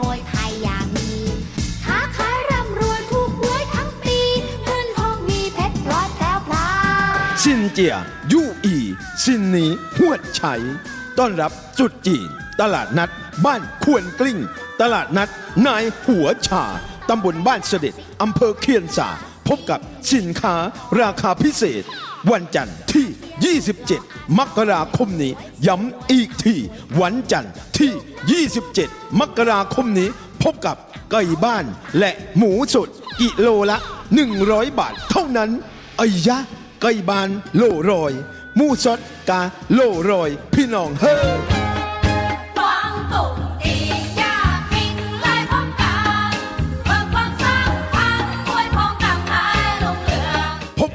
โพยภัยอย่ามีค้าขายร่ำรวยถูกหวยทั้งปีเงินทองมีเพชรพลอยแพรวพลาซินเจียยู่อีซินนีหวดไฉต้อนรับจุดจีน ตลาดนัด บ้านควนกลิ้ง ตลาดนัด นายหัวชาตำบลบ้านเสด็จอำเภอเคียนสา พบกับสินค้าราคาพิเศษ วันจันทร์ที่ 27 มกราคมนี้ ย้ำอีกที วันจันทร์ที่ 27 มกราคมนี้ พบกับไก่บ้านและหมูสดกิโลละ 100 บาทเท่านั้นไอ้ยะไก่บ้านโลรอย หมูสดกาโลรอย พี่น้องเฮ้อ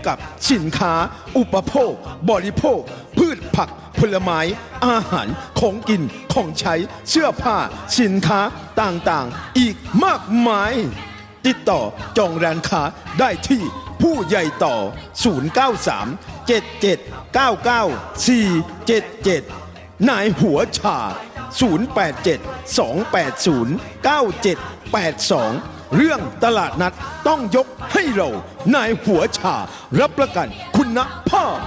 กับสินค้า อุปโภค บริโภค พืชผักผลไม้ อาหารของกินของใช้เสื้อผ้า สินค้าต่างๆ อีกมากมาย ติดต่อจองร้านค้าได้ที่ผู้ใหญ่ต่อ 093 7799 477นายหัวชา087 280 9782 เรื่องตลาดนัดต้องยกให้เรานายหัวชา รับประกันคุณภาพ